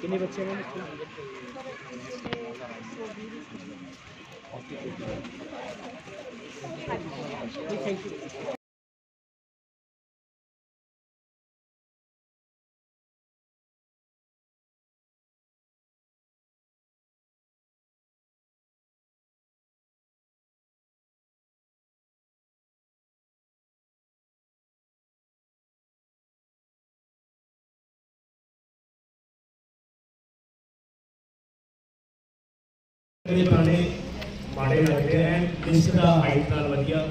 ਕਿੰਨੇ ਬੱਚੇ ਨੇ ਜਿਹੜੇ Ini panik. ਮਾੜੇ ਲੱਗਦੇ ਆ ਇਸ ਦਾ ਹਾਈਟ ਨਾਲ ਵਧੀਆ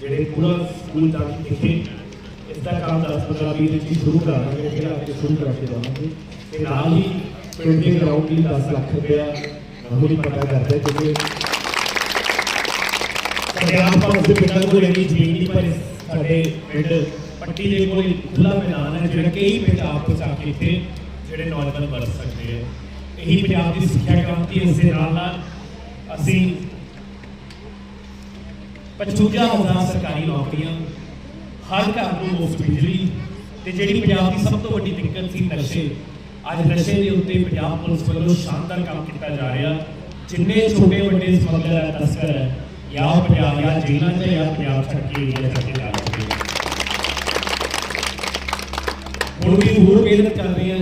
ਜਿਹੜੇ ਪੂਰਾ ਸਕੂਲ ਤੱਕ ਦਿਖੇ ਇਸ ਦਾ ਕੰਮ 10 15 20 ਵਿੱਚ ਸ਼ੁਰੂ ਕਰਾਂਗੇ ਫਿਰ ਅੱਗੇ ਸ਼ੁਰੂ ਕਰਕੇ ਜਾਵਾਂਗੇ ਤੇ ਨਾਲ ਹੀ ਪਿੰਡ ਦੇ ਗਰਾਊਂਡ ਲਈ 10 ਲੱਖ ਰੁਪਇਆ ਹੁਣੀ ਪਤਾ ਕਰਦੇ ਕਿਉਂਕਿ ਸਾਡੇ ਆਸ-ਪਾਸ ਪਿੰਡਾਂ ਕੋਲ ਇੰਨੀ ਜ਼ਮੀਨ ਨਹੀਂ, ਪਰ ਸਾਡੇ ਪਿੰਡ ਪੱਟੀ ਦੇ ਕੋਲ ਇੱਕ ਖੁੱਲਾ ਮੈਦਾਨ ਹੈ, ਜਿਹੜਾ ਕਈ ਪਿੰਡ ਆਪਸ ਆ ਕੇ ਇੱਥੇ ਜਿਹੜੇ ਨੌਜਵਾਨ ਵਰਤ ਸਕਦੇ ਆ। ਇਹੀ ਪੰਜਾਬ ਦੀ ਸਿੱਖਿਆ ਕ੍ਰਾਂਤੀ ਇਸ ਦੇ ਨਾਲ ਨਾਲ ਅਸੀਂ 55000 ਸਰਕਾਰੀ ਨੌਕਰੀਆਂ, ਹਰ ਘਰ ਨੂੰ ਮੁਫਤ ਬਿਜਲੀ ਤੇ ਜਿਹੜੀ ਪੰਜਾਬ ਦੀ ਸਭ ਤੋਂ ਵੱਡੀ ਦਿੱਕਤ ਸੀ ਨਸ਼ੇ। ਅੱਜ ਨਸ਼ੇ ਦੇ ਉੱਤੇ ਪੰਜਾਬ ਪੁਲਿਸ ਵੱਲੋਂ ਸ਼ਾਨਦਾਰ ਕੰਮ ਕੀਤਾ ਜਾ ਰਿਹਾ। ਜਿੰਨੇ ਛੋਟੇ ਵੱਡੇ ਸਮਗਲਰ ਹੈ ਤਸਕਰ ਹੈ, ਜਾਂ ਪੰਜਾਬ ਜਾਂ ਜੇਲ੍ਹਾਂ 'ਚ ਜਾਂ ਪੰਜਾਬ ਛੱਡ ਕੇ ਏਰੀਆ ਛੱਡ ਕੇ ਜਾ ਰਹੇ ਹੁਣ ਵੀ ਹੋਰ ਮਿਹਨਤ ਕਰ ਰਹੇ ਹਾਂ।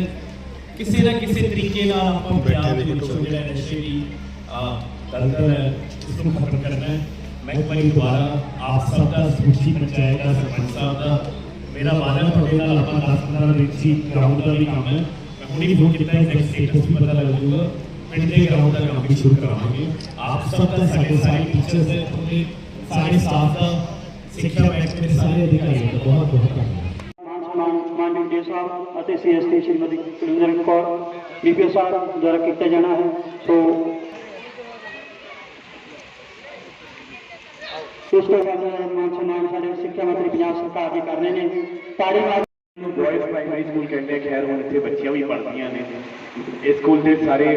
ਕਿਸੇ ਨਾ ਕਿਸੇ ਤਰੀਕੇ ਨਾਲ ਆਪਾਂ ਪੰਜਾਬ ਦੇ ਵਿੱਚੋਂ ਜਿਹੜਾ ਨਸ਼ੇ ਦੀ ਦਲਦਲ ਹੈ, ਇਸ ਨੂੰ ਖਤਮ ਕਰਨਾ ਹੈ। ਮੈਂ ਇੱਕ ਵਾਰੀ ਦੁਬਾਰਾ ਆਪ ਸਭ ਦਾ ਸੁਚੀ ਪੰਚਾਇਤ ਦਾ ਸਰਪੰਚ ਸਾਹਿਬ ਦਾ ਮੇਰਾ ਵਾਅਦਾ ਤੁਹਾਡੇ ਨਾਲ ਆਪਾਂ 10 15 ਦਿਨ ਸੀ ਗਰਾਊਂਡ ਦਾ ਵੀ ਕੰਮ ਹੈ ਮੈਂ ਹੁਣੇ ਫੋਨ ਕੀਤਾ ਹੈ ਨੈਕਸਟ ਸਟੇਟਸ ਵੀ ਪਤਾ ਲੱਗ ਜਾਊਗਾ ਪਿੰਡ ਦੇ ਗਰਾਊਂਡ ਦਾ ਕੰਮ ਵੀ ਸ਼ੁਰੂ ਕਰਾਵਾਂਗੇ ਆਪ ਸਭ ਦਾ ਸਾਡੇ ਸਾਰੇ ਟੀਚਰਸ ਦੇ ਤੁਹਾਡੇ ਸਾਰੇ ਸਟਾਫ ਦਾ ਸਿੱਖਿਆ ਮਹਿਕਮੇ ਦੇ ਸਾਰੇ ਅਧਿਕਾਰੀਆਂ ਦਾ ਬਹੁਤ ਬਹੁਤ ਧੰਨਵਾਦ ਮਾਨ ਮਾਨਯੋਗ ਡੀ ਸਾਹਿਬ ਅਤੇ ਸੀਐਸਟੀ ਸ਼੍ਰੀਮਤੀ ਕੁਲਵਿੰਦਰ ਕੌਰ ਬੀਪੀਓ ਸਾਹਿਬ ਦੁਆਰਾ ਕੀਤਾ ਜਾਣਾ ਹੈ ਸੋ ਇਸ ਤੋਂ ਬਾਅਦ ਮਾਨ ਸਨਮਾਨ ਸਾਡੇ ਸਿੱਖਿਆ ਮੰਤਰੀ ਪੰਜਾਬ ਸਰਕਾਰ ਜੀ ਕਰ ਨੇ। ਤਾੜੀ ਮਾਰ ਨੂੰ ਬॉयਜ਼ ਪ੍ਰਾਇਮਰੀ ਸਕੂਲ ਕਹਿੰਦੇ ਖੈਰ ਹੁਣ ਇੱਥੇ ਬੱਚੀਆਂ ਵੀ ਪੜ੍ਹਦੀਆਂ ਨੇ। ਇਸ ਸਕੂਲ ਦੇ ਸਾਰੇ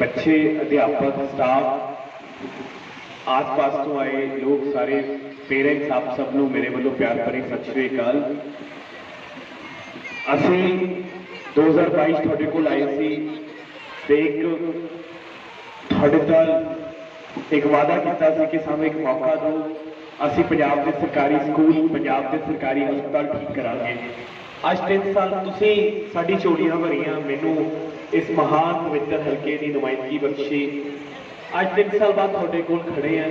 ਬੱਚੇ, ਅਧਿਆਪਕ ਸਟਾਫ ਆਸ-ਪਾਸ ਤੋਂ ਆਏ ਲੋਕ ਸਾਰੇ ਪੇਰੈਂਟਸ ਆਪ ਸਭ ਨੂੰ ਮੇਰੇ ਵੱਲੋਂ ਪਿਆਰ ਭਰੀ ਸਤਿ ਸ਼੍ਰੀ ਅਕਾਲ। ਅਸੀਂ 2022 ਤੁਹਾਡੇ ਕੋਲ ਆਏ ਸੀ ਤੇ ਇੱਕ ਤੁਹਾਡੇ ਨਾਲ ਇੱਕ ਵਾਅਦਾ ਕੀਤਾ ਸੀ ਕਿ ਸਾਨੂੰ ਇੱਕ ਮੌਕਾ ਦਿਓ, ਅਸੀਂ ਪੰਜਾਬ ਦੇ ਸਰਕਾਰੀ ਸਕੂਲ, ਪੰਜਾਬ ਦੇ ਸਰਕਾਰੀ ਹਸਪਤਾਲ ਠੀਕ ਕਰਾਂਗੇ। ਅੱਜ 3 ਸਾਲ ਤੁਸੀਂ ਸਾਡੀ ਚੋੜੀਆਂ ਭਰੀਆਂ, ਮੈਨੂੰ ਇਸ ਮਹਾਨ, ਪਵਿੱਤਰ ਹਲਕੇ ਦੀ ਨੁਮਾਇੰਦਗੀ ਬਖਸ਼ੀ। ਅੱਜ 3 ਸਾਲ ਬਾਅਦ ਤੁਹਾਡੇ ਕੋਲ ਖੜੇ ਆ।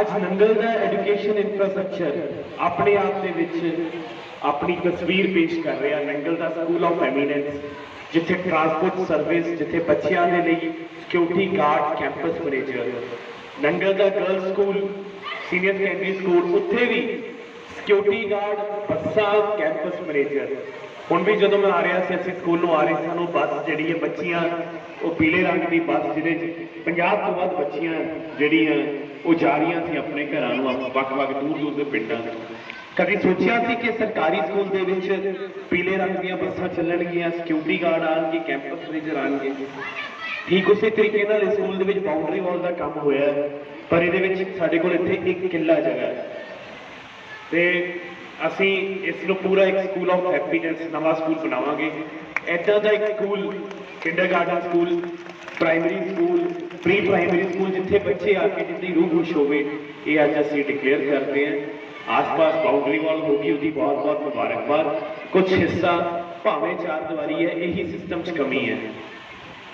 ਅੱਜ ਨੰਗਲ ਦਾ ਐਜੂਕੇਸ਼ਨ ਇਨਫਰਾਸਟ੍ਰਕਚਰ ਆਪਣੇ ਆਪ ਦੇ ਵਿੱਚ ਆਪਣੀ ਤਸਵੀਰ ਪੇਸ਼ ਕਰ ਰਿਹਾ, ਨੰਗਲ ਦਾ ਸਕੂਲ ਆਫ ਐਮੀਨੈਂਸ ਜਿੱਥੇ ਟਰਾਂਸਪੋਰਟ ਸਰਵਿਸ ਜਿੱਥੇ ਬੱਚਿਆਂ ਦੇ ਲਈ security guard campus manager Nangal ਦਾ girl school senior secondary school ਉੱਥੇ ਵੀ ਸਿਕਿਉਰਿਟੀ ਗਾਰਡ ਬੱਸਾਂ ਕੈਂਪਸ ਮੈਨੇਜਰ ਹੁਣ ਵੀ ਜਦੋਂ ਮੈਂ ਆ ਰਿਹਾ ਸੀ, ਅਸੀਂ ਸਕੂਲ ਨੂੰ ਆ ਰਹੇ ਸੀ, ਸਾਨੂੰ ਬੱਸ ਜਿਹੜੀ ਹੈ, ਬੱਚੀਆਂ, ਉਹ ਪੀਲੇ ਰੰਗ ਦੀ ਬੱਸ ਜਿਹਦੇ 'ਚ 50 ਤੋਂ ਵੱਧ ਬੱਚੀਆਂ ਜਿਹੜੀਆਂ, ਉਹ ਜਾ ਰਹੀਆਂ ਸੀ ਆਪਣੇ ਘਰਾਂ ਨੂੰ, ਆਪ- ਵੱਖ-ਵੱਖ ਦੂਰ-ਦੂਰ ਦੇ ਪਿੰਡਾਂ ਤੋਂ। ਕਦੇ ਸੋਚਿਆ ਸੀ ਕਿ ਸਰਕਾਰੀ ਸਕੂਲ ਦੇ ਵਿੱਚ ਪੀਲੇ ਰੰਗ ਦੀਆਂ ਬੱਸਾਂ ਚੱਲਣਗੀਆਂ ਸਿਕਿਉਰਿਟੀ ਗਾਰਡ ਆਣਗੇ ਕੈਂਪਸ ਮੈਨੇਜਰ ਆਣਗੇ ਠੀਕ ਉਸੇ ਤਰੀਕੇ ਨਾਲ ਇਸ ਸਕੂਲ ਦੇ ਵਿੱਚ ਬਾਉਂਡਰੀ ਵਾਲ ਦਾ ਕੰਮ ਹੋਇਆ ਪਰ ਇਹਦੇ ਵਿੱਚ ਸਾਡੇ ਕੋਲ ਇੱਥੇ ਇੱਕ ਕਿੱਲਾ ਜਗ੍ਹਾ ਹੈ। ਤੇ ਅਸੀਂ ਇਸ ਨੂੰ ਪੂਰਾ ਇੱਕ ਸਕੂਲ ਆਫ ਹੈਪੀਨੈਸ ਨਵਾਂ ਸਕੂਲ ਬਣਾਵਾਂਗੇ। ਐਦਾਂ ਦਾ ਇੱਕ school kindergarten school primary school pre primary school ਜਿੱਥੇ ਬੱਚੇ ਆ ਕੇ ਜਿੱਦੀ ਰੂਹ ਖੁਸ਼ ਹੋਵੇ, ਇਹ ਅੱਜ ਅਸੀਂ ਡਿਕਲੇਅਰ ਕਰਦੇ ਹਾਂ। ਆਸ-ਪਾਸ ਬਾਉਂਡਰੀ ਵਾਲ ਹੋਗੀ ਉਹਦੀ ਬਹੁਤ-ਬਹੁਤ ਮੁਬਾਰਕਬਾਦ। ਕੁਝ ਹਿੱਸਾ ਭਾਵੇਂ ਚਾਰ ਦੀਵਾਰੀ ਹੈ, ਇਹੀ ਸਿਸਟਮ 'ਚ ਕਮੀ ਹੈ।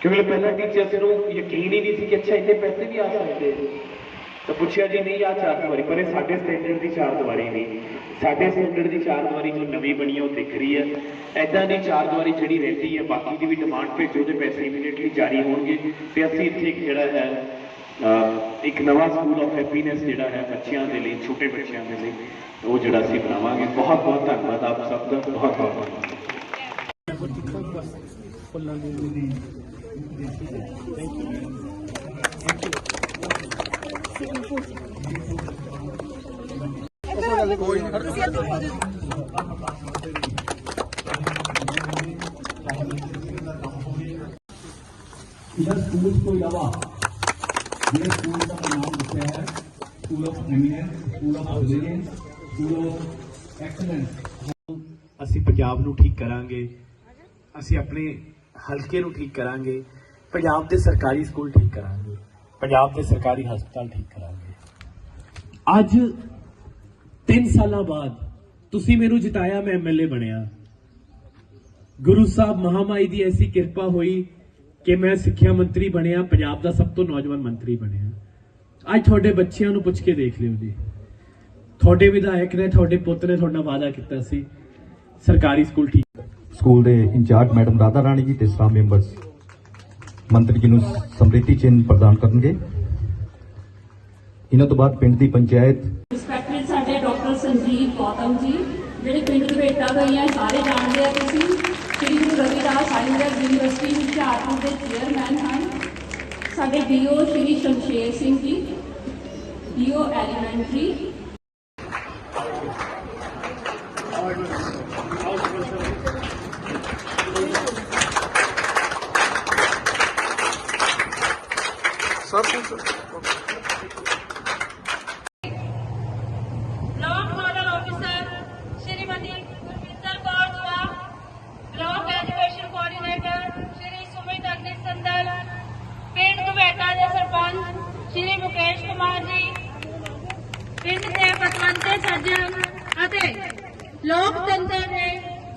ਕਿਉਂਕਿ ਪਹਿਲਾਂ ਟੀਚਰਸ ਨੂੰ ਯਕੀਨ ਹੀ ਨਹੀਂ ਸੀ ਕਿ ਅੱਛਾ, ਇੰਨੇ ਪੈਸੇ ਵੀ ਆ ਸਕਦੇ ਤਾਂ ਪੁੱਛਿਆ ਜੀ, ਨਹੀਂ ਆ ਚਾਰ ਦੀਵਾਰੀ, ਪਰ ਇਹ ਸਾਡੇ ਸਟੈਂਡਰਡ ਦੀ ਚਾਰ ਦੀਵਾਰੀ ਨਹੀਂ। ਸਾਡੇ ਸਟੈਂਡਰਡ ਦੀ ਚਾਰ ਦੀਵਾਰੀ ਜੋ ਨਵੀਂ ਬਣੀ ਹੈ ਉਹ ਦਿਖ ਰਹੀ ਹੈ ਐਦਾਂ ਦੀ ਚਾਰ ਦੀਵਾਰੀ ਜਿਹੜੀ ਰਹਿੰਦੀ ਹੈ ਬਾਕੀ ਦੀ ਵੀ ਡਿਮਾਂਡ ਭੇਜੋ ਤੇ ਪੈਸੇ ਇਮੀਡੀਏਟਲੀ ਜਾਰੀ ਹੋਣਗੇ। ਤੇ ਅਸੀਂ ਇੱਥੇ ਇੱਕ ਜਿਹੜਾ ਹੈ ਇੱਕ ਨਵਾਂ ਸਕੂਲ ਆਫ ਹੈਪੀਨੈਸ ਜਿਹੜਾ ਹੈ ਬੱਚਿਆਂ ਦੇ ਲਈ ਛੋਟੇ ਬੱਚਿਆਂ ਦੇ ਲਈ ਉਹ ਜਿਹੜਾ ਅਸੀਂ ਬਣਾਵਾਂਗੇ ਬਹੁਤ ਬਹੁਤ ਧੰਨਵਾਦ ਆਪ ਸਭ ਦਾ ਬਹੁਤ ਬਹੁਤ ਧੰਨਵਾਦ ਫੁੱਲਾਂ ਦੀ Thank you. ਤੁਸੀਂ ਇੱਥੇ ਹੋ ਜਾਓ इधर स्कूल को अलावा ये स्कूल का नाम लिखा है school of eminence school of brilliance school of excellence ਅਸੀਂ ਪੰਜਾਬ ਨੂੰ ਠੀਕ ਕਰਾਂਗੇ ਅਸੀਂ ਆਪਣੇ ਹਲਕੇ ਨੂੰ ਠੀਕ ਕਰਾਂਗੇ ਪੰਜਾਬ ਦੇ ਸਰਕਾਰੀ ਸਕੂਲ ਠੀਕ ਕਰਾਂਗੇ ਪੰਜਾਬ ਦੇ ਸਰਕਾਰੀ ਹਸਪਤਾਲ ਠੀਕ ਕਰਾਂਗੇ ਅੱਜ 3 ਸਾਲਾਂ ਬਾਅਦ ਤੁਸੀਂ ਮੈਨੂੰ ਜਿਤਾਇਆ ਮੈਂ ਐਮਐਲਏ ਬਣਿਆ ਗੁਰੂ ਸਾਹਿਬ ਮਹਾਮਾਈ ਦੀ ਐਸੀ ਕਿਰਪਾ ਹੋਈ ਕਿ ਮੈਂ ਸਿੱਖਿਆ ਮੰਤਰੀ ਬਣਿਆ ਪੰਜਾਬ ਦਾ ਸਭ ਤੋਂ ਨੌਜਵਾਨ ਮੰਤਰੀ ਬਣਿਆ। ਅੱਜ ਤੁਹਾਡੇ ਬੱਚਿਆਂ ਨੂੰ ਪੁੱਛ ਕੇ ਦੇਖ ਲਿਓ ਜੀ। ਤੁਹਾਡੇ ਵਿਧਾਇਕ ਨੇ ਤੁਹਾਡੇ ਪੁੱਤ ਨੇ ਤੁਹਾਡਾ ਵਾਅਦਾ ਕੀਤਾ ਸੀ। ਸਰਕਾਰੀ ਸਕੂਲ ਠੀਕ ਸਕੂਲ ਦੇ ਇੰਚਾਰਜ ਮੈਡਮ ਰਾਧਾ ਰਾਣੀ ਜੀ ਤੇ ਸਟਾਫ ਮੈਂਬਰਸ ਮੰਤਰੀ ਜੀ ਨੂੰ ਸਮ੍ਰਿਤੀ ਚਿੰਨ੍ਹ ਪ੍ਰਦਾਨ ਕਰਨਗੇ। ਇਹਨਾਂ ਤੋਂ ਬਾਅਦ ਪਿੰਡ ਦੀ ਪੰਚਾਇਤ ਰਿਸਪੈਕਟਡ ਸਾਡੇ ਡਾਕਟਰ ਸੰਜੀਵ ਗੌਤਮ ਜੀ ਜਿਹੜੇ ਪਿੰਡ ਦੇ ਬੇਟਾ ਗਏ ਆ ਸਾਰੇ ਜਾਣਦੇ ਆ ਤੁਸੀਂ। ਰਵਿਦਾਸ ਆਯੁਰਵੈਦ ਯੂਨੀਵਰਸਿਟੀ ਹੁਸ਼ਿਆਰਪੁਰ ਦੇ ਚੇਅਰਮੈਨ ਹਨ ਸਾਡੇ ਡੀਓ ਸ਼੍ਰੀ Shamsher Singh ji deo elementary block Kumar ji ਪਿੰਡ ਦੇ ਪਤਵੰਤੇ ਸੱਜਣ ਅਤੇ ਲੋਕਤੰਤਰ ਦੇ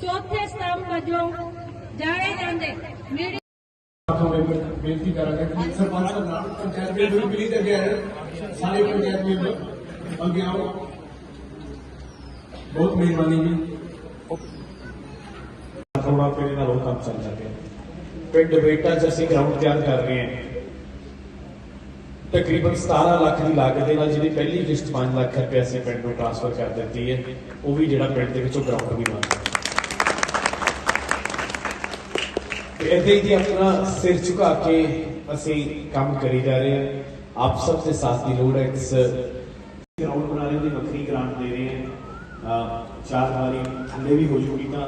ਚੌਥੇ ਸਤੰਭ ਵਜੋਂ ਜਾਣੇ ਜਾਂਦੇ। ਮੀਡੀਆ ਬੇਨਤੀ ਕਰਾਂਗੇ ਕਿ ਸਰਪੰਚ ਸਾਹਿਬ ਨਾਲ ਪੰਚਾਇਤ ਦੇ ਵੀ ਮਿਲੀ ਤੇ ਗਿਆ ਹੈ ਸਾਰੇ ਪੰਚਾਇਤ ਮੈਂਬਰ ਅੱਗੇ ਆਓ ਬਹੁਤ ਮਿਹਰਬਾਨੀ ਜੀ ਥੋੜਾ ਪਿੰਡ ਦਾ ਕੰਮ ਚੱਲ ਰਿਹਾ ਪਿੰਡ ਬੇਟਾ ਚ ਅਸੀਂ ਗਰਾਊਂਡ ਤਿਆਰ ਕਰ ਰਹੇ ਹਾਂ ਤਕਰੀਬਨ 17 ਲੱਖ ਦੀ ਲਾਗਤ ਦੇ ਨਾਲ ਜਿਹੜੀ ਪਹਿਲੀ ਲਿਸਟ 5 ਲੱਖ ਰੁਪਏ ਅਸੀਂ ਪਿੰਡ ਨੂੰ ਟ੍ਰਾਂਸਫਰ ਕਰ ਦਿੱਤੀ ਹੈ, ਉਹ ਵੀ ਜਿਹੜਾ ਪਿੰਡ ਦੇ ਵਿੱਚੋਂ ਗਰਾਊਂਡ ਵੀ ਬਣ ਰਿਹਾ ਤੇ ਇੱਥੇ ਹੀ ਆਪਣਾ ਸਿਰ ਝੁਕਾ ਕੇ ਅਸੀਂ ਕੰਮ ਕਰੀ ਜਾ ਰਹੇ ਹਾਂ। ਆਪ ਸਭ ਦੇ ਸਾਥ ਦੀ ਲੋੜ ਹੈ, ਇਸ ਗਰਾਊਂਡ ਬਣਾਉਣ ਦੀ ਵੱਖਰੀ ਗ੍ਰਾਂਟ ਦੇ ਰਹੇ ਹਾਂ। ਚਾਰ ਵਾਰੀ ਥੱਲੇ ਵੀ ਹੋ ਜੂਗੀ ਤਾਂ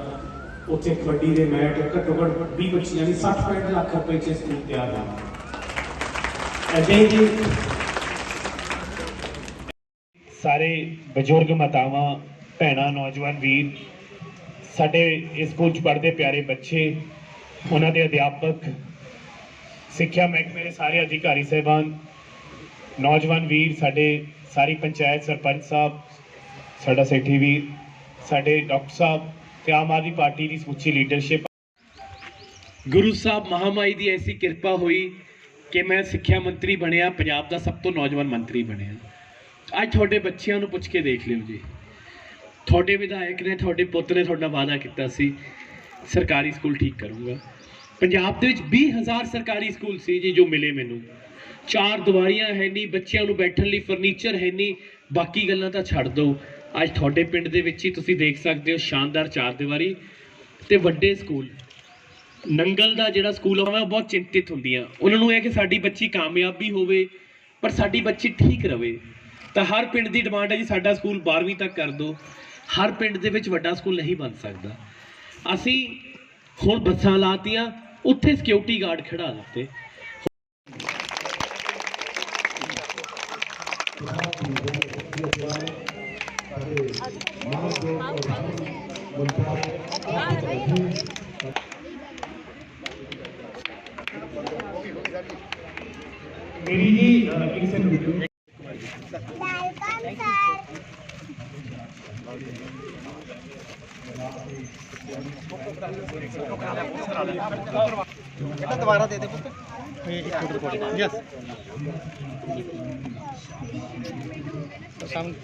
ਉੱਥੇ ਕਬੱਡੀ ਦੇ ਮੈਚ ਘੱਟੋ ਘੱਟ 20 25 ਯਾਨੀ 60 65 ਲੱਖ ਰੁਪਏ ਚ ਸਕੂਲ ਤਿਆਰ ਹੋਣਾ ਜੀ ਸਾਰੇ ਬਜ਼ੁਰਗ ਮਾਤਾਵਾਂ ਭੈਣਾਂ ਨੌਜਵਾਨ ਵੀਰ ਸਾਡੇ ਇਸ ਸਕੂਲ ਚ ਪੜ੍ਹਦੇ ਪਿਆਰੇ ਬੱਚੇ ਉਹਨਾਂ ਦੇ ਅਧਿਆਪਕ ਸਿੱਖਿਆ ਮਹਿਕਮੇ ਦੇ ਸਾਰੇ ਅਧਿਕਾਰੀ ਸਹਿਬਾਨ ਨੌਜਵਾਨ ਵੀਰ ਸਾਡੇ ਸਾਰੀ ਪੰਚਾਇਤ ਸਰਪੰਚ ਸਾਹਿਬ ਸਾਡਾ ਸੇਠੀ ਵੀਰ ਸਾਡੇ ਡਾਕਟਰ ਸਾਹਿਬ ਤੇ ਆਮ ਆਦਮੀ ਪਾਰਟੀ ਦੀ ਸਮੁੱਚੀ ਲੀਡਰਸ਼ਿਪ ਗੁਰੂ ਸਾਹਿਬ ਮਹਾਮਾਈ ਦੀ ਐਸੀ ਕਿਰਪਾ ਹੋਈ ਕਿ ਮੈਂ ਸਿੱਖਿਆ ਮੰਤਰੀ ਬਣਿਆ, ਪੰਜਾਬ ਦਾ ਸਭ ਤੋਂ ਨੌਜਵਾਨ ਮੰਤਰੀ ਬਣਿਆ। ਅੱਜ ਤੁਹਾਡੇ ਬੱਚਿਆਂ ਨੂੰ ਪੁੱਛ ਕੇ ਦੇਖ ਲਿਓ ਜੀ। ਤੁਹਾਡੇ ਵਿਧਾਇਕ ਨੇ, ਤੁਹਾਡੇ ਪੁੱਤ ਨੇ ਤੁਹਾਡਾ ਵਾਅਦਾ ਕੀਤਾ ਸੀ, ਸਰਕਾਰੀ ਸਕੂਲ ਠੀਕ ਕਰੂੰਗਾ। ਪੰਜਾਬ ਦੇ ਵਿੱਚ 20000 ਸਰਕਾਰੀ ਸਕੂਲ ਸੀ ਜੀ ਜੋ ਮਿਲੇ ਮੈਨੂੰ। ਚਾਰ ਦੀਵਾਰੀਆਂ ਹੈ ਨਹੀਂ, ਬੱਚਿਆਂ ਨੂੰ ਬੈਠਣ ਲਈ ਫਰਨੀਚਰ ਹੈ ਨਹੀਂ, ਬਾਕੀ ਗੱਲਾਂ ਤਾਂ ਛੱਡ ਦਿਓ। ਅੱਜ ਤੁਹਾਡੇ ਪਿੰਡ ਦੇ ਵਿੱਚ ਹੀ ਤੁਸੀਂ ਦੇਖ ਸਕਦੇ ਹੋ, ਸ਼ਾਨਦਾਰ ਚਾਰ ਦੀਵਾਰੀ ਤੇ ਵੱਡੇ ਸਕੂਲ। ਨੰਗਲ ਦਾ ਜਿਹੜਾ ਸਕੂਲ ਆ, ਉਹ ਬਹੁਤ ਚਿੰਤਿਤ ਹੁੰਦੀਆਂ। ਉਹਨਾਂ ਨੂੰ ਇਹ ਕਿ ਸਾਡੀ ਬੱਚੀ ਕਾਮਯਾਬੀ ਹੋਵੇ, ਪਰ ਸਾਡੀ ਬੱਚੀ ਠੀਕ ਰਵੇ। ਤਾਂ ਹਰ ਪਿੰਡ ਦੀ ਡਿਮਾਂਡ ਹੈ ਜੀ, ਸਾਡਾ ਸਕੂਲ 12ਵੀਂ ਤੱਕ ਕਰ ਦਿਓ ਹਰ ਪਿੰਡ ਦੇ ਵਿੱਚ ਵੱਡਾ ਸਕੂਲ ਨਹੀਂ ਬਣ ਸਕਦਾ। ਅਸੀਂ ਹੁਣ ਬੱਸਾਂ ਲਾਤੀਆਂ, ਉੱਥੇ ਸਿਕਿਉਰਿਟੀ ਗਾਰਡ ਖੜਾ ਦਿੱਤੇ। मेरी जी एक सेकंड रुकिए वेलकम सर बेटा दोबारा दे दे पुस्तक यस साउंड